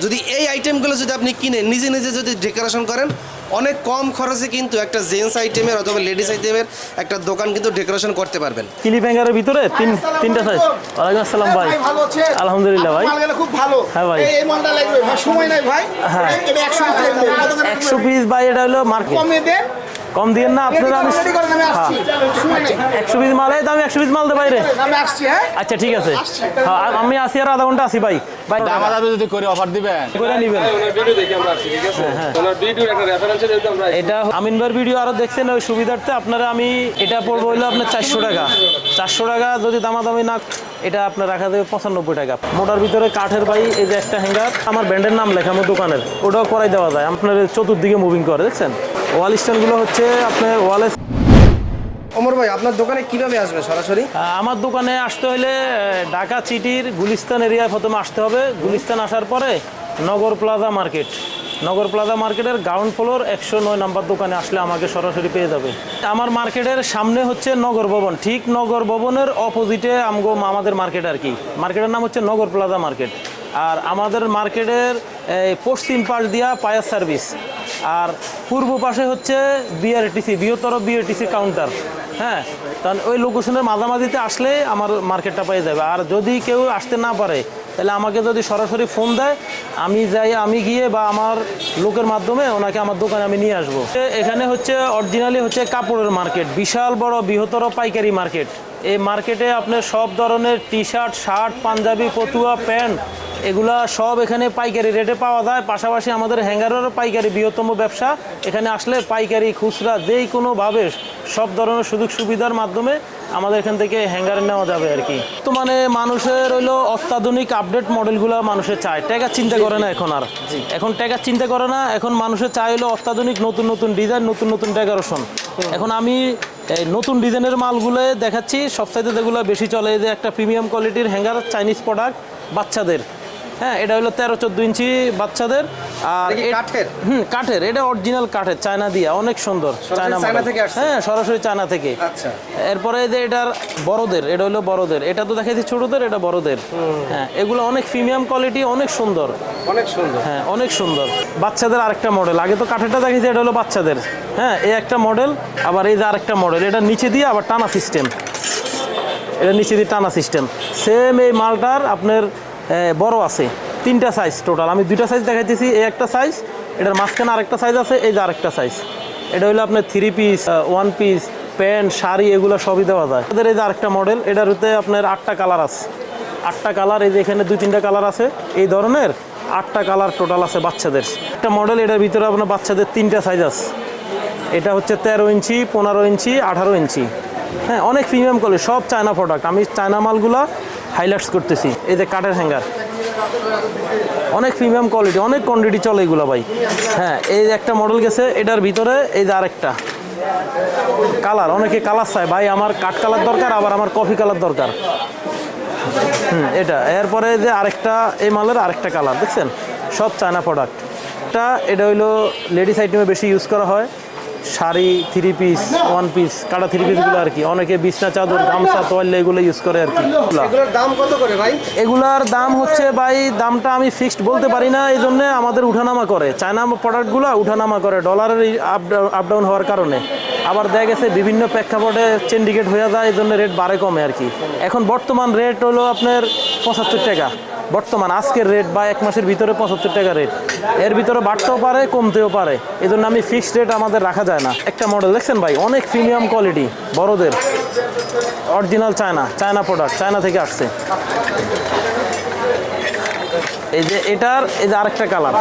যদি এই আইটেমগুলো যদি আপনি কিনে নিজে নিজে যদি ডেকোরেশন করেন অনেক কম খরচে কিন্তু একটা জেন্টস আইটেমের অথবা লেডিস আইটেমের একটা দোকান কিন্তু ডেকোরেশন করতে পারবেন। কিলি হ্যাঙ্গারের ভিতরে? তিন তিনটা সাইজ ওয়ালাইকুম আসসালাম ভাই। ভালো আছেন? আলহামদুলিল্লাহ ভাই। মাল গেলে খুব ভালো। হ্যাঁ ভাই। এই- এই মালটা লাগবে। ভাই সময় নাই ভাই। হ্যাঁ। এটা একশো পিস লাগবে। কত করে একশো পিস ভাই এটা হলো মার্কেট কমে দেন কম দিয়ে না আপনারা আমি আসছি। একশো পিস মাল এই আমি একশো পিস মাল দেবো বাইরে। আমি আসছি হ্যাঁ? আচ্ছা ঠিক আছে। হ্যাঁ আমি আসি আর আধা ঘণ্টা আসি ভাই। ভাই দামাদামি যদি করে অফার দিবেন। করে নিবেন। ওনার ভিডিও দেখি আমরা আসছি ঠিক আছে? ওনার ভিডিওর একটা রেফারেন্সে যেহেতু আমরা এটা আমিন ভাইয়ের ভিডিও আরও দেখছেন ওই সুবিধার্থে আপনারা আমি এটা পড়ব হইল আপনার চারশো টাকা। চারশো টাকা যদি দামাদামি না এটা আপনার রাখা দেবে পঁচানব্বই টাকা। মোটার ভিতরে কাঠের ভাই এই যে একটা হ্যাঙ্গার আমার ব্র্যান্ডের নাম লেখা আমার দোকানের ওটাও করাই দেওয়া যায়। আপনার চতুর্দিকে মুভিং করে দেখছেন? ওয়াল স্ট্যান্ডগুলো হচ্ছে আপনার ওয়ালে ওমর ভাই আপনার দোকানে কীভাবে আসবে সরাসরি? আমার দোকানে আসতে হলে ঢাকা সিটির গুলিস্তান এরিয়ায় প্রথমে আসতে হবে। গুলিস্তান আসার পরে Nagar plaza market. Nagar plaza মার্কেটের গ্রাউন্ড ফ্লোর একশো নয় নাম্বার দোকানে আসলে আমাকে সরাসরি পেয়ে যাবে। আমার মার্কেটের সামনে হচ্ছে নগর ভবন। ঠিক নগর ভবনের অপোজিটে আমগো আমাদের মার্কেট আর কি। মার্কেটের নাম হচ্ছে নগর প্লাজা মার্কেট। আর আমাদের মার্কেটের পশ্চিম পাশ দিয়া পায়ার সার্ভিস। আর পূর্ব পাশে হচ্ছে বিআরটিসি বৃহত্তর বিআরটিসি কাউন্টার হ্যাঁ কারণ ওই লোকেশনের মাঝামাঝিতে আসলে আমার মার্কেটটা পেয়ে যাবে। আর যদি কেউ আসতে না পারে, তাহলে আমাকে যদি সরাসরি ফোন দেয়, আমি যাই, আমি গিয়ে বা আমার লোকের মাধ্যমে ওনাকে আমার দোকানে আমি নিয়ে আসব। এখানে হচ্ছে অরিজিনালি হচ্ছে কাপড়ের মার্কেট বিশাল বড় বৃহত্তর পাইকারি মার্কেট এই মার্কেটে আপনার সব ধরনের টি শার্ট শার্ট পাঞ্জাবি পতুয়া প্যান্ট, এগুলা সব এখানে পাইকারি রেটে পাওয়া যায়। পাশাপাশি আমাদের হ্যাঙ্গারেরও পাইকারি বৃহত্তম ব্যবসা। এখানে আসলে পাইকারি, খুচরা যেই কোনোভাবে সব ধরনের সুযোগ সুবিধার মাধ্যমে আমাদের এখান থেকে হ্যাঙ্গার নেওয়া যাবে আর কি। তো মানে মানুষের হইল অত্যাধুনিক আপডেট মডেলগুলো মানুষের চায়। টাকা চিন্তা করে না এখন আর। এখন টাকা চিন্তা করে না এখন মানুষের চাই হলো অত্যাধুনিক নতুন নতুন ডিজাইন নতুন নতুন ডেকোরেশন এখন আমি এই নতুন ডিজাইনের মালগুলো দেখাচ্ছি। সবসাইতে যেগুলো বেশি চলে যে একটা প্রিমিয়াম কোয়ালিটির হ্যাঙ্গার চাইনিজ প্রোডাক্ট বাচ্চাদের। হ্যাঁ এটা হলো তেরো চোদ্দ ইঞ্চি বাচ্চাদের। আর কাঠের? হুম কাঠের। এটা অরিজিনাল কাঠের চায়না দিয়া অনেক সুন্দর। চায়না থেকে হ্যাঁ সরাসরি চায়না থেকে। আচ্ছা। এরপরে এই যে এটার বড়দের এটা হলো বড়দের। এটা তো দেখাইছি ছোটদের এটা বড়দের। হ্যাঁ এগুলো অনেক প্রিমিয়াম কোয়ালিটি অনেক সুন্দর। অনেক সুন্দর। হ্যাঁ অনেক সুন্দর। বাচ্চাদের আরেকটা মডেল আগে তো কাঠেরটা দেখেছি এটা হলো বাচ্চাদের। হ্যাঁ এই একটা মডেল আবার এই যে আরেকটা মডেল এটা নিচে দিয়ে আবার টানা সিস্টেম এটা নিচে দিয়ে টানা সিস্টেম সেম এই মালটার আপনার বড় আছে। তিনটা সাইজ টোটাল আমি দুইটা সাইজ দেখাইতেছি, এই একটা সাইজ এটার মাঝখানে আরেকটা সাইজ আছে, এই যে আরেকটা সাইজ এটা হলো আপনার three piece one piece pant sari, এগুলো সবই দেওয়া যায়। আমাদের এই যে আরেকটা মডেল এটার হতে আপনার আটটা কালার আছে। আটটা কালার এই যে এখানে দুই তিনটা কালার আছে। এই ধরনের আটটা কালার টোটাল আছে বাচ্চাদের। একটা মডেল এটার ভিতরে আপনার বাচ্চাদের তিনটা সাইজ আছে। এটা হচ্ছে তেরো ইঞ্চি, পনেরো ইঞ্চি, আঠারো ইঞ্চি। হ্যাঁ অনেক প্রিমিয়াম কোয়ালিটি সব চায়না প্রোডাক্ট আমি চায়না মালগুলা হাইলাইটস করতেছি। এই যে কাঠের হ্যাঙ্গার অনেক প্রিমিয়াম কোয়ালিটি অনেক কোয়ান্টিটি চলে এগুলো ভাই। হ্যাঁ এই একটা মডেল গেছে, এটার ভিতরে এই যে আরেকটা। কালার অনেকে কালার চায়, ভাই, আমার কাঠ কালার দরকার, আবার আমার কফি কালার দরকার। হুম, এটা। এরপরে যে আরেকটা, এই মালের আরেকটা কালার দেখছেন? সব চায়না প্রোডাক্ট এটা এটা হইল লেডিস আইটেমে বেশি ইউজ করা হয়। Sari three piece one piece কাটা থ্রি পিসগুলো আর কি। অনেকে বিছনা চাদর গামছা তোয়াল্লা এগুলো ইউজ করে আর কি। এগুলোর দাম কত করে ভাই? এগুলার দাম হচ্ছে ভাই দামটা আমি ফিক্সড বলতে পারি না এই জন্য আমাদের উঠানামা করে। চায়না প্রোডাক্টগুলো উঠানামা করে ডলারের আপ ডাউন হওয়ার কারণে। আবার দেখা গেছে বিভিন্ন প্রেক্ষাপটে চেন্ডিকেট হয়ে যায় এই জন্য রেট বাড়ে কমে আর কি। এখন বর্তমান রেট হলো আপনার পঁচাত্তর টাকা। বর্তমান আজকের রেট বা এক মাসের ভিতরে পঁচাত্তর টাকা রেট এর ভিতরে বাড়তেও পারে, কমতেও পারে। এই জন্য আমি ফিক্সড রেট আমাদের রাখা যায় না। একটা মডেল দেখছেন ভাই? অনেক প্রিমিয়াম কোয়ালিটি বড়দের। Original China China product China থেকে আসছে। এই যে এটার, এই যে আরেকটা কালার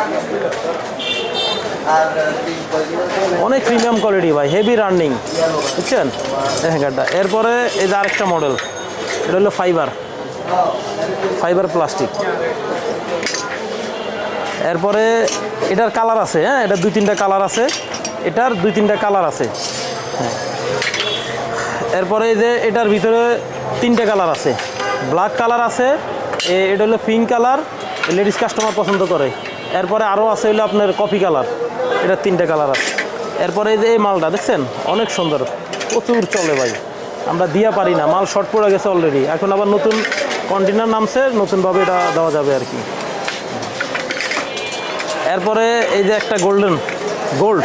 অনেক প্রিমিয়াম কোয়ালিটি ভাই হেভি রানিং বুঝছেন? এরপরে এই যে আরেকটা মডেল এটা হলো ফাইবার ফাইবার প্লাস্টিক। এরপরে এটার কালার আছে হ্যাঁ? এটা দুই তিনটা কালার আছে, এটার দুই তিনটা কালার আছে। এরপরে এই যে এটার ভিতরে তিনটে কালার আছে। ব্ল্যাক কালার আছে এটা হলো পিঙ্ক কালার লেডিস কাস্টমার পছন্দ করে। এরপরে আরও আছে হলো আপনার কফি কালার, এটা তিনটে কালার আছে। এরপরে এই যে এই মালটা, দেখছেন? অনেক সুন্দর। প্রচুর চলে ভাই। আমরা দিয়া পারি না, মাল শর্ট পড়ে গেছে অলরেডি এখন আবার নতুন কন্টেনার নামছে, নতুনভাবে এটা দেওয়া যাবে আর কি। এরপরে এই যে একটা গোল্ডেন গোল্ড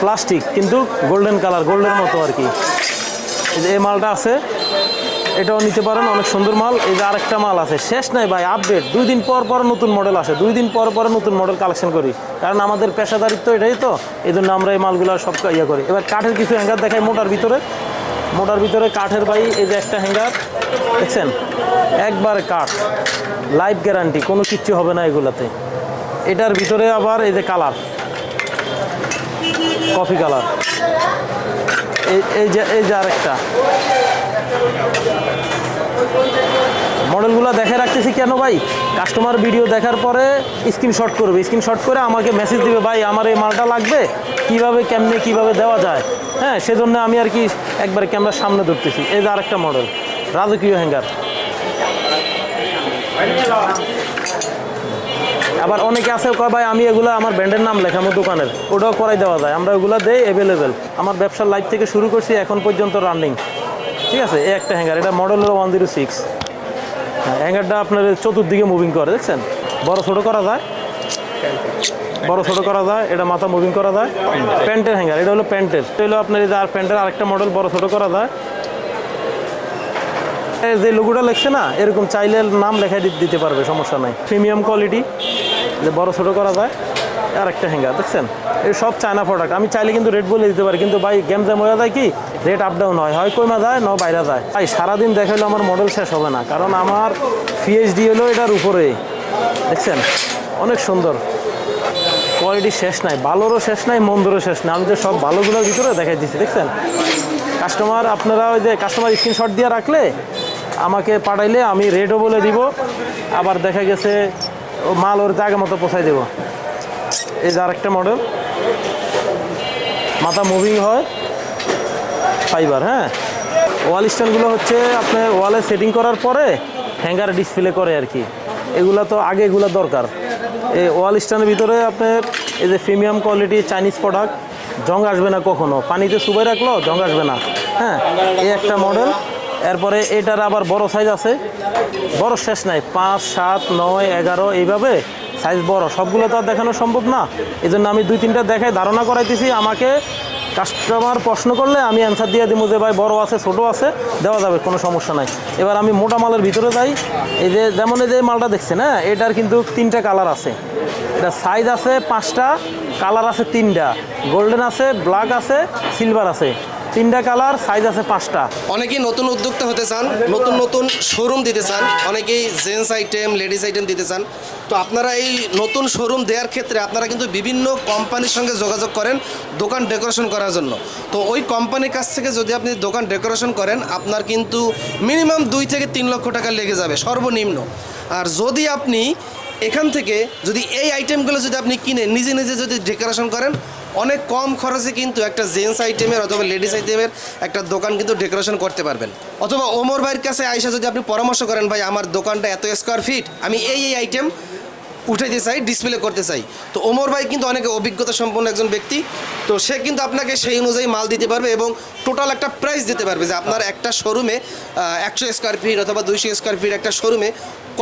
প্লাস্টিক কিন্তু গোল্ডেন কালার গোল্ডের মতো আর কি। এই যে এই মালটা আছে, এটাও নিতে পারেন, অনেক সুন্দর মাল। এই যে আরেকটা মাল আছে, শেষ নাই ভাই আপডেট দুই দিন পর পর নতুন মডেল আসে, দুই দিন পর পর নতুন মডেল কালেকশন করি। কারণ আমাদের পেশাদারিত্ব এটাই তো, এই জন্য আমরা এই মালগুলো সব ইয়ে করি। এবার কাঠের কিছু হ্যাঙ্গার দেখাই মোটার ভিতরে। মোটার ভিতরে কাঠের ভাই, এই যে একটা হ্যাঙ্গার দেখছেন? একবার কাঠ লাইফ গ্যারান্টি কোনো কিচ্ছু হবে না এগুলাতে। এটার ভিতরে আবার এই যে কালার কফি কালার এই এই যে এই যে আরেকটা। মডেলগুলো দেখে রাখতেছি কেন ভাই? কাস্টমার ভিডিও দেখার পরে স্ক্রিনশট করবে। স্ক্রিনশট করে আমাকে মেসেজ দিবে, ভাই, আমার এই মালটা লাগবে? কীভাবে, কেমনে, কীভাবে দেওয়া যায়? হ্যাঁ সেজন্য আমি আর কি একবার ক্যামেরার সামনে ধরতেছি। এই যে আরেকটা মডেল রাজকীয় হ্যাঙ্গার আবার অনেকে আছে কয়, ভাই, আমি এগুলো আমার ব্র্যান্ডের নাম লেখা আমার দোকানের, ওটাও করাই দেওয়া যায়। আমরা ওগুলো দেই অ্যাভেলেবেল আমার ব্যবসার লাইফ থেকে শুরু করছি, এখন পর্যন্ত রানিং ঠিক আছে? এই একটা হ্যাঙ্গার এটা মডেল হলো ওয়ান জিরো সিক্স হ্যাঁ হ্যাঙ্গারটা আপনার চতুর্দিকে মুভিং করে, দেখছেন? বড় ছোটো করা যায়। বড় ছোটো করা যায় এটা মাথা মুভিং করা যায়। প্যান্টের হ্যাঙ্গার এটা হলো প্যান্টের এটা হলো আপনার এই যে আর প্যান্টের আরেকটা মডেল বড় ছোটো করা যায়। যে লোগোটা লেখছে না এরকম চাইলে নাম লেখাই দিতে পারবে সমস্যা নাই। প্রিমিয়াম কোয়ালিটি যে বড় ছোটো করা যায়। আর একটা হ্যাঙ্গার দেখছেন? এই সব চায়না প্রোডাক্ট আমি চাইলে কিন্তু রেট বলে দিতে পারি কিন্তু ভাই গেম জ্যাম হয়ে যায় কি? রেট আপ ডাউন হয়। হয় কইমা যায় ন বাইরে যায়। ভাই সারাদিন দেখাইলে আমার মডেল শেষ হবে না কারণ আমার পিএইচডি হলো এটার উপরে। দেখছেন? অনেক সুন্দর। কোয়ালিটি শেষ নাই, ভালোরও শেষ নাই, মন্দরও শেষ নাই। আমি তো সব ভালোগুলোর ভিতরে দেখাই দিচ্ছি দেখছেন? কাস্টমার আপনারা ওই যে কাস্টমার স্ক্রিনশট দিয়ে রাখলে আমাকে পাঠাইলে আমি রেটও বলে দিব, আবার দেখা গেছে ও মাল ওর জায়গা মতো পৌঁছাই দেবো। এই যে আরেকটা মডেল মাথা মুভিং হয় ফাইবার হ্যাঁ? ওয়াল স্ট্যান্ডগুলো হচ্ছে আপনার ওয়ালে সেটিং করার পরে হ্যাঙ্গার ডিসপ্লে করে আর কি। এগুলো তো আগে এগুলো দরকার। এই ওয়াল স্ট্যান্ডের ভিতরে আপনার এই যে প্রিমিয়াম কোয়ালিটি চাইনিজ প্রোডাক্ট, জং আসবে না কখনো। পানিতে চুবাই রাখল, জং আসবে না। হ্যাঁ এই একটা মডেল। এরপরে এটার আবার বড় সাইজ আছে। বড় শেষ নাই, পাঁচ, সাত, নয়, এগারো, এইভাবে সাইজ বড়। সবগুলো তো আর দেখানো সম্ভব না। এই জন্য আমি দুই, তিনটা দেখাই ধারণা করাইতেছি, আমাকে কাস্টমার প্রশ্ন করলে আমি অ্যান্সার দিয়ে দিব যে ভাই বড়ো আছে, ছোটো আছে, দেওয়া যাবে, কোনো সমস্যা নাই। এবার আমি মোটা মালের ভিতরে যাই। এই যে যেমন এই যে মালটা দেখছেন হ্যাঁ এটার কিন্তু তিনটা কালার আছে। এটা সাইজ আছে পাঁচটা কালার আছে তিনটা। গোল্ডেন আছে ব্ল্যাক আছে সিলভার আছে। তিনটা কালার সাইজ আছে পাঁচটা। অনেকেই নতুন উদ্যোক্তা হতে চান, নতুন নতুন শোরুম দিতে চান, অনেকেই জেন্টস আইটেম লেডিস আইটেম দিতে চান। তো আপনারা এই নতুন শোরুম দেওয়ার ক্ষেত্রে আপনারা কিন্তু বিভিন্ন কোম্পানির সঙ্গে যোগাযোগ করেন দোকান ডেকোরেশন করার জন্য। তো ওই কোম্পানির কাছ থেকে যদি আপনি দোকান ডেকোরেশন করেন, আপনার কিন্তু মিনিমাম দুই থেকে তিন লক্ষ টাকা লেগে যাবে, সর্বনিম্ন। আর যদি আপনি এখান থেকে যদি এই আইটেমগুলো যদি আপনি কিনে নিজে নিজে যদি ডেকোরেশন করেন অনেক কম খরচে কিন্তু একটা জেন্টস আইটেমের অথবা লেডিস আইটেমের একটা দোকান কিন্তু ডেকোরেশন করতে পারবেন। অথবা ওমর ভাইয়ের কাছে আইসা যদি আপনি পরামর্শ করেন, ভাই, আমার দোকানটা এত স্কোয়ার ফিট আমি এই এই আইটেম উঠাইতে চাই ডিসপ্লে করতে চাই। তো ওমর ভাই কিন্তু অনেক অভিজ্ঞতা সম্পন্ন একজন ব্যক্তি। তো সে কিন্তু আপনাকে সেই অনুযায়ী মাল দিতে পারবে এবং টোটাল একটা প্রাইস দিতে পারবে যে আপনার একটা শোরুমে একশো স্কোয়ার ফিট অথবা দুইশো স্কোয়ার ফিট একটা শোরুমে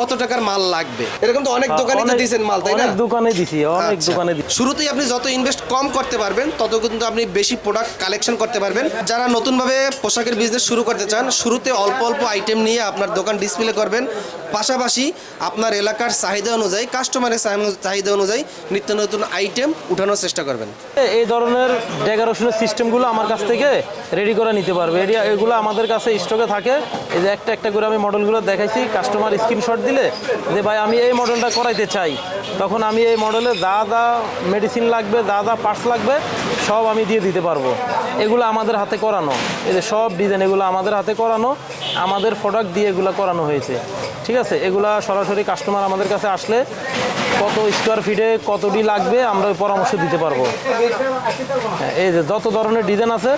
কত টাকার মাল লাগবে? এরকম তো অনেক দোকানে তো দিয়েছেন মাল তাই না? দোকানে দিছি অনেক আচ্ছা। দোকানে দিছি। শুরুতেই আপনি যত ইনভেস্ট কম করতে পারবেন তত কিন্তু আপনি বেশি প্রোডাক্ট কালেকশন করতে পারবেন। যারা নতুনভাবে পোশাকের বিজনেস শুরু করতে চান শুরুতে অল্প অল্প আইটেম নিয়ে আপনার দোকান ডিসপ্লে করবেন। পাশাপাশি আপনার এলাকার চাহিদা অনুযায়ী কাস্টমারের চাহিদা অনুযায়ী নিত্য নতুন আইটেম উঠানোর চেষ্টা করবেন। এই ধরনের ডেকোরেশনের সিস্টেমগুলো আমার কাছ থেকে রেডি করে নিতে পারবে। এগুলো আমাদের কাছে স্টকে থাকে। এই যে একটা একটা করে আমি মডেলগুলো দেখাইছি কাস্টমার স্ক্রিনশট দিলে যে, ভাই, আমি এই মডেলটা করাইতে চাই। তখন আমি এই মডেলে যা যা মেডিসিন লাগবে, যা যা পার্টস লাগবে, সব আমি দিয়ে দিতে পারব। এগুলো আমাদের হাতে করানো। এই যে সব ডিজাইন এগুলো আমাদের হাতে করানো। আমাদের প্রোডাক্ট দিয়ে এগুলো করানো হয়েছে। ঠিক আছে এগুলা সরাসরি কাস্টমার আমাদের কাছে আসলে কত স্কোয়ার ফিটে কতটি লাগবে আমরা পরামর্শ দিতে পারব। হ্যাঁ, এই যে যত ধরনের ডিজাইন আছে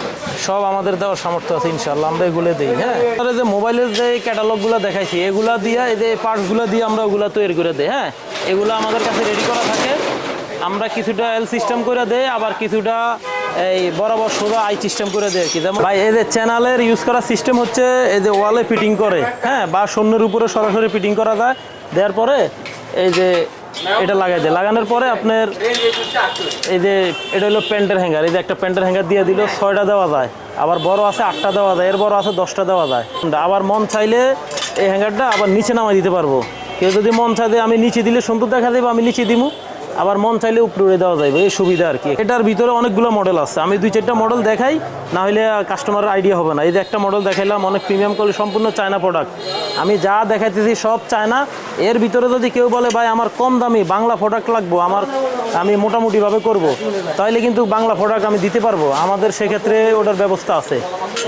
সব আমাদের দেওয়ার সামর্থ্য আছে ইনশাল্লাহ আমরা এগুলো দিই হ্যাঁ। যে মোবাইলের যে ক্যাটালগুলো দেখাইছি এগুলা দিয়ে এই যে পার্টসগুলো দিয়ে আমরা ওগুলো তৈরি করে দিই হ্যাঁ। এগুলো আমাদের কাছে রেডি করা থাকে। আমরা কিছুটা এল সিস্টেম করে দেই আবার কিছুটা এই বরাবর সোজা আই সিস্টেম করে দেয় কি? যেমন ভাই এদের চ্যানেলের ইউজ করার সিস্টেম হচ্ছে এই যে ওয়ালে ফিটিং করে। হ্যাঁ বা শূন্যের উপরে সরাসরি ফিটিং করা যায়। দেওয়ার পরে এই যে এটা লাগাই দেয়। লাগানোর পরে আপনার এই যে এটা হলো প্যান্টের হ্যাঙ্গার এই যে একটা প্যান্টের হ্যাঙ্গার দিয়ে দিল ছয়টা দেওয়া যায়। আবার বড় আছে আটটা দেওয়া যায়। এর বড় আছে দশটা দেওয়া যায়। আবার মন চাইলে এই হ্যাঙ্গারটা আবার নিচে নামাই দিতে পারব। কেউ যদি মন চাইলে আমি নিচে দিলে সুন্দর দেখা দেবো আমি নিচে দিমু। আবার মন চাইলে উপরে উড়ে দেওয়া যাবে এই সুবিধা আর কি। এটার ভিতরে অনেকগুলো মডেল আছে। আমি দুই চারটা মডেল দেখাই, না হলে কাস্টমারের আইডিয়া হবে না। এই যে একটা মডেল দেখাইলাম, অনেক প্রিমিয়াম কোয়ালিটি সম্পূর্ণ চায়না প্রোডাক্ট আমি যা দেখাইতেছি সব চায়না এর ভিতরে যদি কেউ বলে, ভাই, আমার কম দামি বাংলা প্রোডাক্ট লাগবো, আমার আমি মোটামুটিভাবে করব তাহলে কিন্তু বাংলা প্রোডাক্ট আমি দিতে পারব। আমাদের সেক্ষেত্রে ওটার ব্যবস্থা আছে।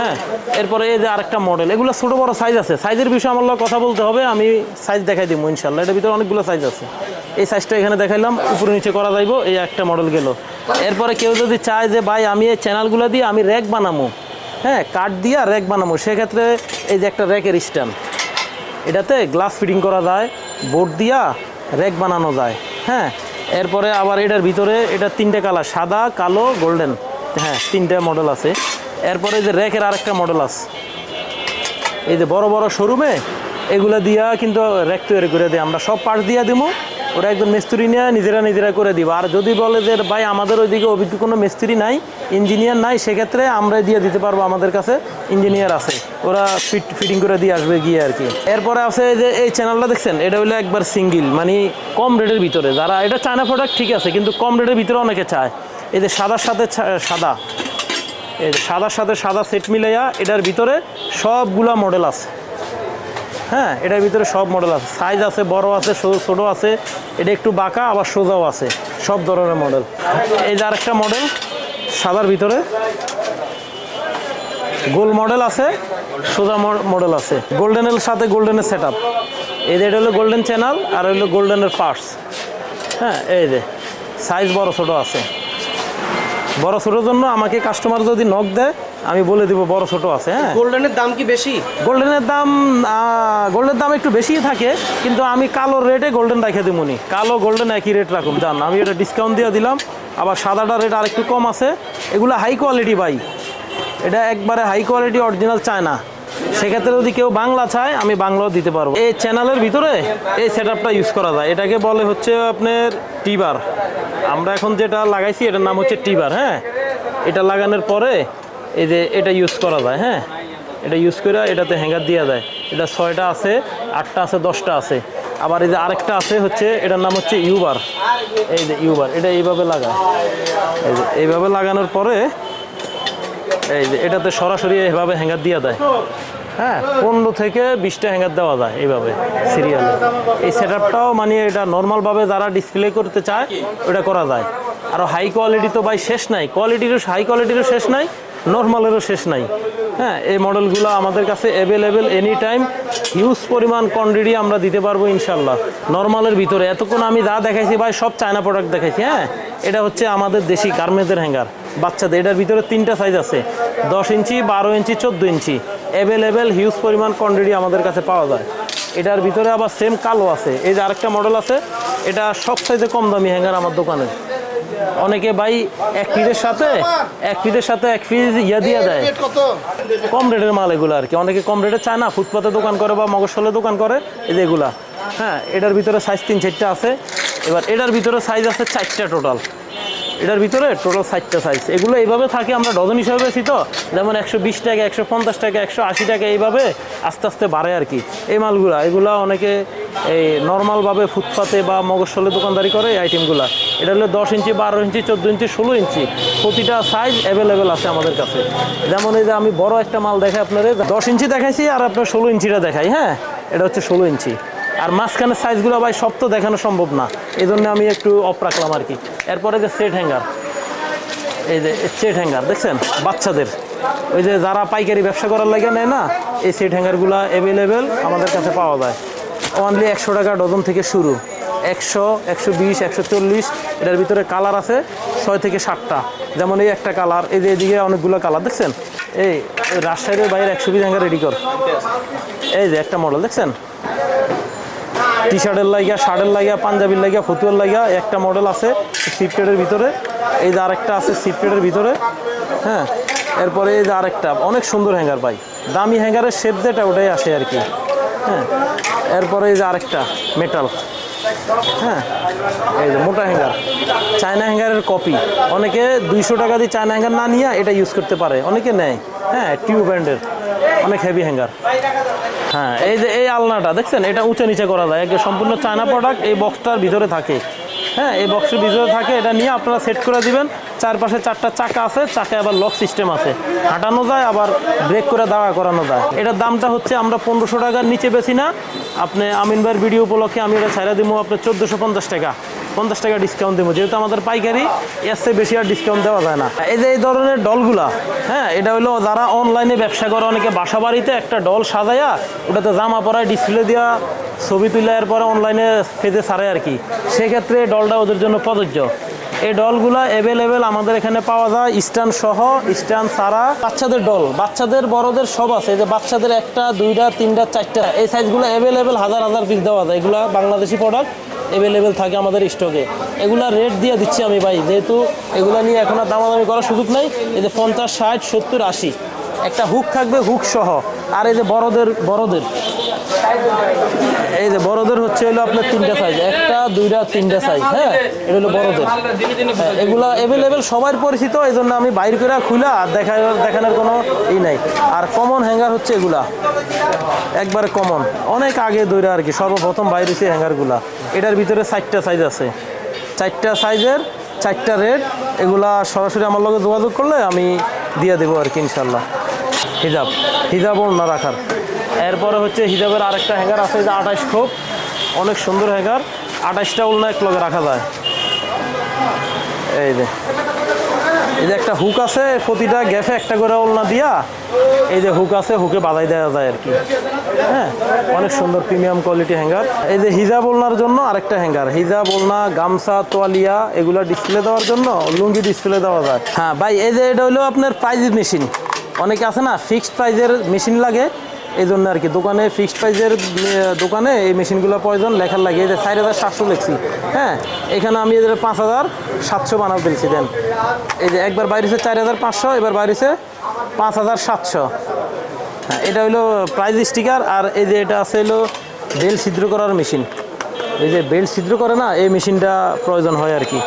হ্যাঁ? এরপরে এই যে আরেকটা মডেল এগুলো ছোটো বড় সাইজ আছে। সাইজের বিষয়ে আমার কথা বলতে হবে, আমি সাইজ দেখাই দিব ইনশাল্লাহ এটার ভিতরে অনেকগুলো সাইজ আছে। এই সাইজটা এখানে দেখাইলাম। উপরে নিচে করা যাইব, এই একটা মডেল গেল। এরপরে কেউ যদি চায় যে, ভাই, আমি এই চ্যানেলগুলো দিয়ে আমি র্যাক বানাবো হ্যাঁ কাঠ দিয়ে র্যাক বানাবো সেক্ষেত্রে এই যে একটা র্যাকের স্ট্যান্ড এটাতে গ্লাস ফিটিং করা যায় বোর্ড দিয়া র্যাক বানানো যায়। হ্যাঁ এরপরে আবার এটার ভিতরে, এটা তিনটে কালার সাদা, কালো গোল্ডেন হ্যাঁ তিনটে মডেল আছে। এরপরে যে র্যাকের আরেকটা মডেল আছে। এই যে বড় বড় শোরুমে এগুলা দিয়া কিন্তু র্যাক তৈরি করে দিই আমরা সব পার্ট দিয়া দিব ওরা একজন মিস্ত্রি নিয়ে নিজেরা নিজেরা করে দিব। আর যদি বলে যে, ভাই, আমাদের ওইদিকে অভিজ্ঞ কোনো মিস্ত্রি নাই, ইঞ্জিনিয়ার নাই, সেক্ষেত্রে আমরা দিয়ে দিতে পারব, আমাদের কাছে ইঞ্জিনিয়ার আছে। ওরা ফিট, ফিটিং করে দিয়ে আসবে গিয়ে আর কি। এরপরে আছে যে, এই চ্যানেলটা দেখছেন? এটা হলো একবার সিঙ্গেল মানে কম রেটের ভিতরে। যারা, এটা চায়না প্রোডাক্ট ঠিক আছে, কিন্তু কম রেটের ভিতরে অনেকে চায়। এই যে সাদার সাথে সাদা। এই সাদার সাথে সাদা সেট মিলাইয়া, এটার ভিতরে সবগুলা মডেল আছে। হ্যাঁ এটার ভিতরে সব মডেল আছে। সাইজ আছে, বড় আছে, ছোট আছে, এটা একটু বাঁকা, আবার সোজাও আছে। সব ধরনের মডেল এই যে আরেকটা মডেল সাদার ভিতরে গোল মডেল আছে, সোজা মডেল আছে। গোল্ডেনের সাথে গোল্ডেনের সেট আপ এই যে এটা হলো গোল্ডেন চ্যানেল আর হলো গোল্ডেনের পার্টস হ্যাঁ এই যে সাইজ বড় ছোট আছে। বড় ছোটোর জন্য আমাকে কাস্টমার যদি নক দেয় আমি বলে দিব বড় ছোট আছে হ্যাঁ। গোল্ডেনের দাম কি বেশি? গোল্ডেনের দাম গোল্ডেনের দাম একটু বেশিই থাকে কিন্তু আমি কালো রেটে গোল্ডেন রেখে দিবনি কালো গোল্ডেন একই রেট রাখুন জান আমি এটা ডিসকাউন্ট দিয়ে দিলাম। আবার সাদাটা রেট আরেকটু কম আছে। এগুলো হাই কোয়ালিটি ভাই। এটা একবারে হাই কোয়ালিটি অরিজিনাল চায় না সেক্ষেত্রে যদি কেউ বাংলা চায় আমি বাংলাও দিতে পারব। এই চ্যানেলের ভিতরে এই সেট আপটা ইউজ করা যায়। এটাকে বলে হচ্ছে আপনার টিবার আমরা এখন যেটা লাগাইছি এটার নাম হচ্ছে টিবার হ্যাঁ। এটা লাগানোর পরে এই যে এটা ইউজ করা যায় হ্যাঁ? এটা ইউজ করে এটাতে হ্যাঙ্গার দেওয়া যায় এটা ছয়টা আছে, আটটা আছে, দশটা আছে। আবার এই যে আরেকটা আছে হচ্ছে, এটার নাম হচ্ছে ইউবার এই যে ইউবার এটা এইভাবে লাগায়। এই যে এইভাবে লাগানোর পরে, এই যে এটাতে সরাসরি এইভাবে হ্যাঙ্গার দিয়ে দেয়। হ্যাঁ পনেরো থেকে বিশটা হ্যাঙ্গার দেওয়া যায় এইভাবে সিরিয়ালে এই সেট আপটাও মানে এটা নর্মালভাবে যারা ডিসপ্লে করতে চায়, ওটা করা যায়। আরও হাই কোয়ালিটি তো ভাই শেষ নাই। কোয়ালিটিরও হাই কোয়ালিটিরও শেষ নাই। নর্মালেরও শেষ নাই। হ্যাঁ এই মডেলগুলো আমাদের কাছে অ্যাভেলেবেল এনি টাইম হিউজ পরিমাণ কোয়ান্টিটি আমরা দিতে পারব ইনশাল্লাহ নর্মালের ভিতরে। এতক্ষণ আমি যা দেখাইছি ভাই, সব চায়না প্রোডাক্ট দেখাইছি হ্যাঁ? এটা হচ্ছে আমাদের দেশি গার্মেন্টের হ্যাঙ্গার বাচ্চাদের, এটার ভিতরে তিনটা সাইজ আছে। দশ ইঞ্চি, বারো ইঞ্চি, চোদ্দ ইঞ্চি। অ্যাভেলেবেল হিউজ পরিমাণ কোয়ান্টিটি আমাদের কাছে পাওয়া যায়। এটার ভিতরে আবার সেম কালো আছে। এই যে আরেকটা মডেল আছে, এটা সব সাইজে কম দামি হ্যাঙ্গার আমার দোকানে অনেকে ভাই এক ফিটের সাথে এক ফিটের সাথে এক পিস ইয়া দিয়ে দেয়। কম রেটের মাল এগুলো আর কি। অনেকে কম রেটে চায় না ফুটপাতে দোকান করে বা মগসলে দোকান করে এই যে এগুলা। হ্যাঁ এটার ভিতরে সাইজ তিন চারটা আছে। এবার এটার ভিতরে সাইজ আছে চারটা টোটাল এটার ভিতরে টোটাল চারটা সাইজ এগুলো এইভাবে থাকে, আমরা ডজন হিসাবে বেশি তো? যেমন একশো বিশ টাকা, একশো পঞ্চাশ টাকা, একশো আশি টাকা এইভাবে আস্তে আস্তে বাড়ে আর কি। এই মালগুলা, এগুলা অনেকে এই নর্মালভাবে ফুটপাতে বা মগসলে দোকানদারি করে এই আইটেমগুলা এটা হলো দশ ইঞ্চি, বারো ইঞ্চি, চোদ্দ ইঞ্চি, ষোলো ইঞ্চি। প্রতিটা সাইজ অ্যাভেলেবেল আছে আমাদের কাছে। যেমন এই যে আমি বড় একটা মাল দেখাই আপনাদের, দশ ইঞ্চি দেখাইছি আর আপনার ষোলো ইঞ্চিটা দেখাই হ্যাঁ? এটা হচ্ছে ষোলো ইঞ্চি। আর মাঝখানের সাইজগুলো ভাই সব তো দেখানো সম্ভব না। এই জন্য আমি একটু অফ রাখলাম আর কি এরপরে যে সেট হ্যাঙ্গার এই যে সেট হ্যাঙ্গার দেখছেন? বাচ্চাদের। ওই যে যারা পাইকারি ব্যবসা করার লাগে নেয় না, এই সেট হ্যাঙ্গারগুলো অ্যাভেলেবেল আমাদের কাছে পাওয়া যায়। অনলি একশো টাকা ডজন থেকে শুরু। একশো একশো বিশ, একশো চল্লিশ, এটার ভিতরে কালার আছে ছয় থেকে সাতটা। যেমন এই একটা কালার এই যে এদিকে অনেকগুলো কালার দেখছেন? এই রাজশাহীর বাইরে একশো বিশ হ্যাঙ্গার রেডি কর। এই যে একটা মডেল দেখছেন? টি শার্টের লাইগা শার্টের লাগিয়া পাঞ্জাবির লাইগা ফতুয়ার লাগিয়া একটা মডেল আছে সিপটেডের ভিতরে। এই যে আরেকটা আছে সিপটেডের ভিতরে। হ্যাঁ এরপরে এই যে আরেকটা, অনেক সুন্দর হ্যাঙ্গার ভাই। দামি হ্যাঙ্গারের শেপ যেটা, ওটাই আসে আর কি। হ্যাঁ এরপরে এই যে আরেকটা মেটাল হ্যাঁ এই যে মোটা হ্যাঙ্গার চায়না হ্যাঙ্গারের কপি অনেকে দুইশো টাকা দিয়ে চায়না হ্যাঙ্গার না নিয়ে এটা ইউজ করতে পারে, অনেকে নেয়। হ্যাঁ টিউব ব্র্যান্ডের অনেক হেভি হ্যাঙ্গার হ্যাঁ এই যে এই আলনাটা, দেখছেন? এটা উঁচে নিচে করা যায়। সম্পূর্ণ চায়না প্রোডাক্ট এই বক্সটার ভিতরে থাকে। হ্যাঁ এই বক্সের ভিতরে থাকে, এটা নিয়ে আপনারা সেট করে দিবেন। চারপাশে চারটা চাকা আছে চাকায় আবার লক সিস্টেম আছে। হাঁটানো যায়, আবার ব্রেক করে দাঁড়া করানো যায়। এটার দামটা হচ্ছে, আমরা পনেরোশো টাকার নিচে বেশি না। আপনি আমিন ভাইয়ের ভিডিও উপলক্ষে আমি এটা ছাড়া দিব আপনার চোদ্দোশো পঞ্চাশ টাকা। পঞ্চাশ টাকা ডিসকাউন্ট দেবো। যেহেতু আমাদের পাইকারি, এর চেয়ে বেশি আর ডিসকাউন্ট দেওয়া যায় না। এই যে এই ধরনের ডলগুলা হ্যাঁ এটা হলো যারা অনলাইনে ব্যবসা করে, অনেকে বাসা বাড়িতে একটা ডল সাজায়া ওটাতে জামা পরায় ডিসপ্লে দেওয়া ছবি তুলে, এরপরে অনলাইনে ফেজে সারে আর কি। সেক্ষেত্রে ডলটা ওদের জন্য প্রযোজ্য। এই ডলগুলো অ্যাভেলেবেল আমাদের এখানে পাওয়া যায় স্ট্যান্ড সহ স্ট্যান্ড ছাড়া বাচ্চাদের ডল, বাচ্চাদের, বড়দের সব আছে। যে বাচ্চাদের একটা, দুইটা, তিনটা, চারটা, এই সাইজগুলো অ্যাভেলেবেল হাজার হাজার পিস দেওয়া যায়। এগুলো বাংলাদেশি প্রোডাক্ট অ্যাভেলেবেল থাকে আমাদের স্টকে এগুলা রেট দিয়ে দিচ্ছি আমি ভাই। যেহেতু এগুলা নিয়ে এখন আর দামাদামি করার সুযোগ নাই, এই যে পঞ্চাশ, ষাট, সত্তর, আশি। একটা হুক থাকবে হুক সহ। আর এই যে বড়দের বড়দের। এই যে বড়দের হচ্ছে হলো আপনার তিনটা সাইজ একটা দুইটা তিনটা সাইজ হ্যাঁ? এটা হলো বড়দের। হ্যাঁ, এগুলা অ্যাভেলেবেল সবার পরিচিত এই জন্য আমি বাইর করে খুলা আর দেখা দেখানোর কোনো ই নাই। আর কমন হ্যাঙ্গার হচ্ছে এগুলা। একবার কমন অনেক আগে দৈরা আর কি সর্বপ্রথম বাইরে হচ্ছে হ্যাঙ্গারগুলা এটার ভিতরে চারটা সাইজ আছে। চারটা সাইজের চারটা রেট এগুলা সরাসরি আমার লগে যোগাযোগ করলে আমি দিয়ে দেবো আর কি ইনশাল্লাহ হিজাব। হিজাব না রাখার। এরপরে হচ্ছে হিজাবের আরেকটা হ্যাঙ্গার আছে যে আঠাশ খোপ। অনেক সুন্দর হ্যাঙ্গার আঠাশটা উলনা এক লগে রাখা যায়। এই যে। এই যে একটা হুক আছে, প্রতিটা গ্যাফে একটা করে ওলনা দিয়া, এই যে হুক আছে হুকে বাধাই দেওয়া যায় আর কি। হ্যাঁ অনেক সুন্দর প্রিমিয়াম কোয়ালিটি হ্যাঙ্গার এই যে হিজাব ওলনার জন্য আরেকটা হ্যাঙ্গার হিজাব ওলনা গামছা, তোয়ালিয়া, এগুলো ডিসপ্লে দেওয়ার জন্য লুঙ্গি ডিসপ্লে দেওয়া যায়। হ্যাঁ ভাই, এই যে এটা হলো আপনার প্রাইজ মেশিন অনেকে আছে না ফিক্সড প্রাইজের মেশিন লাগে। এই জন্য আর কি। দোকানে ফিক্সড প্রাইজের দোকানে এই মেশিনগুলো প্রয়োজন, লেখার লাগে। এই যে চার হাজার সাতশো লিখছি হ্যাঁ? এখানে আমি এদের পাঁচ হাজার সাতশো বানাও ফেলছি, দেন। এই যে একবার বাইরেছে চার হাজার পাঁচশো, এবার বাইরেছে পাঁচ হাজার সাতশো। হ্যাঁ এটা হলো প্রাইজ স্টিকার আর এই যে এটা আছে হলো বেল ছিদ্র করার মেশিন। এই যে বেল্ট ছিদ্র করে না, এই মেশিনটা প্রয়োজন হয় আর কি।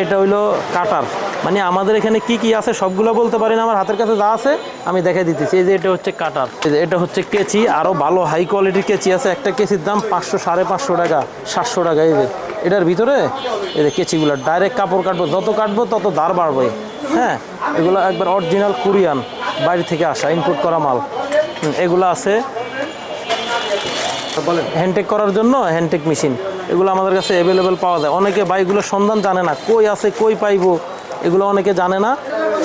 এটা হইল কাটার মানে আমাদের এখানে কি কি আছে সবগুলো বলতে পারি না আমার হাতের কাছে যা আছে আমি দেখাই দিতেছি। এই যে এটা হচ্ছে কাটার এটা হচ্ছে কেচি আরও ভালো হাই কোয়ালিটির কেচি আছে। একটা কেচির দাম পাঁচশো, সাড়ে পাঁচশো টাকা, সাতশো টাকা, এই যে। এটার ভিতরে এই যে কেচিগুলো ডাইরেক্ট কাপড় কাটবো, যত কাটবো তত দাঁড় বাড়বে। হ্যাঁ এগুলো একবার অরিজিনাল কোরিয়ান বাইরে থেকে আসা ইনপুট করা মাল। এগুলো আছে। হ্যান্ডটেক করার জন্য হ্যান্ডটেক মেশিন এগুলো আমাদের কাছে অ্যাভেলেবেল পাওয়া যায়। অনেকে বাইকগুলোর সন্ধান জানে না, কই আছে, কই পাইবো? এগুলো অনেকে জানে না,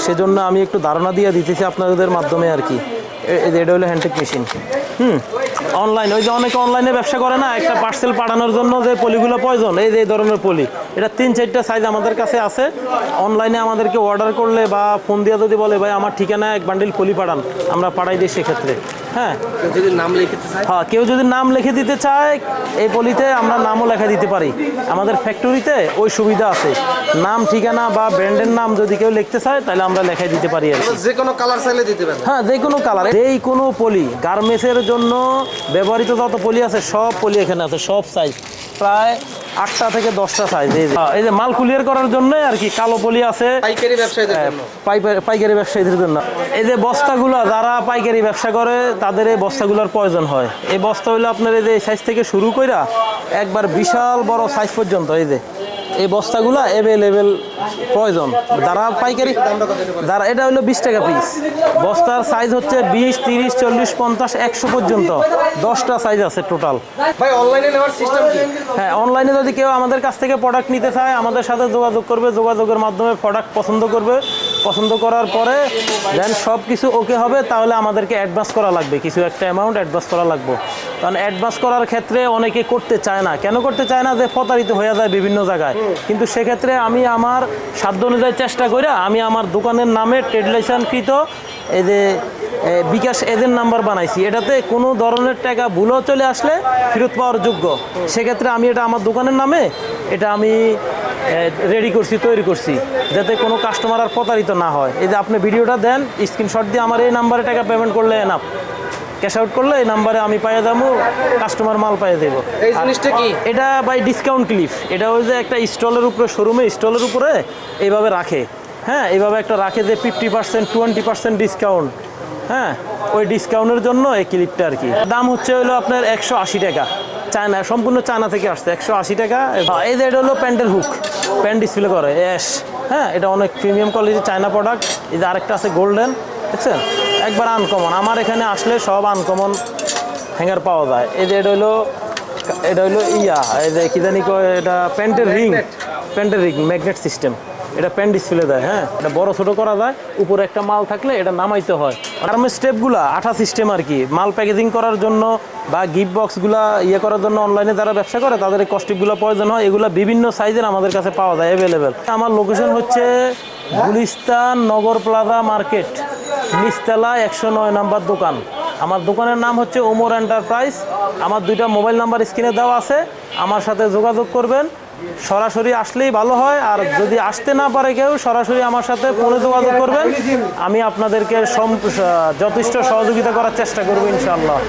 সেজন্য আমি একটু ধারণা দিয়ে দিতেছি আপনাদের মাধ্যমে আর কি। এটা হলো হ্যান্ডটেক মেশিন হুম অনলাইন ওই যে অনেকে অনলাইনে ব্যবসা করে না, একটা পার্সেল পাঠানোর জন্য যে পলিগুলো প্রয়োজন, এই যে, এই ধরনের পলি। এটা তিন, চারটা সাইজ আমাদের কাছে আছে। অনলাইনে আমাদেরকে অর্ডার করলে বা ফোন দিয়ে যদি বলে, ভাই, আমার ঠিকানায় এক বান্ডিল পলি পাঠান, আমরা পাঠাই দিই সেক্ষেত্রে। হ্যাঁ। যদি নাম লিখতে চায়? হ্যাঁ কেউ যদি নাম লিখে দিতে চায় এই পলিতে আমরা নামও লেখা দিতে পারি। আমাদের ফ্যাক্টরিতে ওই সুবিধা আছে। নাম ঠিকানা বা ব্র্যান্ডের নাম যদি কেউ লিখতে চায় তাহলে আমরা লেখাই দিতে পারি আর যে কোনো কালার চাইলে দিতে পারবেন হ্যাঁ যে কোনো কালার যেই কোনো পলি গার্মেন্টসের জন্য ব্যবহৃত যত পলি আছে সব পলি এখানে আছে সব সাইজ প্রায় আটটা থেকে দশটা সাইজ এই যে। এই যে মাল কুলিয়ার করার জন্য আর কি কালো পলি আছে। পাইকারি ব্যবসায়ীদের হ্যাঁ, জন্য। পাইকারি- ব্যবসায়ীদের জন্য। এই যে বস্তাগুলো যারা পাইকারি ব্যবসা করে তাদের এই বস্তাগুলোর প্রয়োজন হয়। এই বস্তা হলো আপনার এই যে সাইজ থেকে শুরু কইরা একবার বিশাল বড় সাইজ পর্যন্ত এই যে। এই বস্তাগুলো অ্যাভেলেবেল প্রয়োজন। যারা পাইকারি যারা এটা হলো বিশ টাকা পিস বস্তার সাইজ হচ্ছে বিশ তিরিশ চল্লিশ পঞ্চাশ একশো পর্যন্ত। দশটা সাইজ আছে টোটাল ভাই অনলাইনে নেওয়ার সিস্টেম হ্যাঁ অনলাইনে যদি কেউ আমাদের কাছ থেকে প্রোডাক্ট নিতে চায় আমাদের সাথে যোগাযোগ করবে। যোগাযোগের মাধ্যমে প্রোডাক্ট পছন্দ করবে। পছন্দ করার পরে দেন সব কিছু ওকে হবে। তাহলে আমাদেরকে অ্যাডভান্স করা লাগবে। কিছু একটা অ্যামাউন্ট অ্যাডভান্স করা লাগবে। কারণ অ্যাডভান্স করার ক্ষেত্রে অনেকে করতে চায় না। কেন করতে চায় না? যে প্রতারিত হয়ে যায় বিভিন্ন জায়গায়। কিন্তু সেক্ষেত্রে আমি আমার সাধ্য অনুযায়ী চেষ্টা করে আমি আমার দোকানের নামে ট্রেড লাইসেন্সকৃত এই যে বিকাশ এজেন্ট নাম্বার বানাইছি। এটাতে কোনো ধরনের টাকা ভুলও চলে আসলে ফেরত পাওয়ার যোগ্য। সেক্ষেত্রে আমি এটা আমার দোকানের নামে এটা আমি রেডি করছি, তৈরি করছি, যাতে কোনো কাস্টমার আর প্রতারিত না হয়। এই যে আপনি ভিডিওটা দেন স্ক্রিনশট দিয়ে আমার এই নাম্বারে টাকা পেমেন্ট করলে এনাফ ক্যাশ আউট করলে এই নাম্বারে আমি পাইয়ে দামো কাস্টমার মাল পাইয়ে দেবো এই জিনিসটা কি? এটা বাই ডিসকাউন্ট ক্লিপ এটা ওই যে একটা স্টলের উপরে শোরুমে স্টলের উপরে এইভাবে রাখে। হ্যাঁ এইভাবে একটা রাখে যে fifty percent twenty percent discount হ্যাঁ ওই ডিসকাউন্টের জন্য এই ক্লিপটা আর কি। দাম হচ্ছে হলো আপনার একশো আশি টাকা। চায়না সম্পূর্ণ চায়না থেকে আসছে একশো আশি টাকা। এই যে এটা হলো প্যান্টের হুক। প্যান্ট ডিসপ্লে করে অ্যাশ হ্যাঁ এটা অনেক প্রিমিয়াম কোয়ালিটির চায়না প্রোডাক্ট এই যে আরেকটা আছে গোল্ডেন দেখছেন? একবার আনকমন আমার এখানে আসলে সব আনকমন হ্যাঙ্গার পাওয়া যায়। এই যে এটা হলো এটা হলো ইয়া এই যে কি জানি কয় এটা প্যান্টের রিং। প্যান্টের রিং ম্যাগনেট সিস্টেম এটা প্যান ডিসপ্লে দেয় হ্যাঁ? এটা বড় ছোট করা যায় উপরে একটা মাল থাকলে এটা নামাইতে হয়। আর্মের স্টেপগুলা আঠা সিস্টেম আর কি মাল প্যাকেজিং করার জন্য বা গিফট বক্সগুলা ইয়ে করার জন্য অনলাইনে যারা ব্যবসা করে তাদের কস্টিকগুলো প্রয়োজন হয়। এগুলো বিভিন্ন সাইজের আমাদের কাছে পাওয়া যায় অ্যাভেলেবেল আমার লোকেশন হচ্ছে গুলিস্তান নগর প্লাজা মার্কেট। নিচতলা একশো নয় নাম্বার দোকান। আমার দোকানের নাম হচ্ছে ওমর এন্টারপ্রাইজ। আমার দুইটা মোবাইল নাম্বার স্ক্রিনে দেওয়া আছে। আমার সাথে যোগাযোগ করবেন। সরাসরি আসলেই ভালো হয়। আর যদি আসতে না পারে কেউ, সরাসরি আমার সাথে ফোনে যোগাযোগ করবেন। আমি আপনাদেরকে যথেষ্ট সহযোগিতা করার চেষ্টা করব ইনশাআল্লাহ।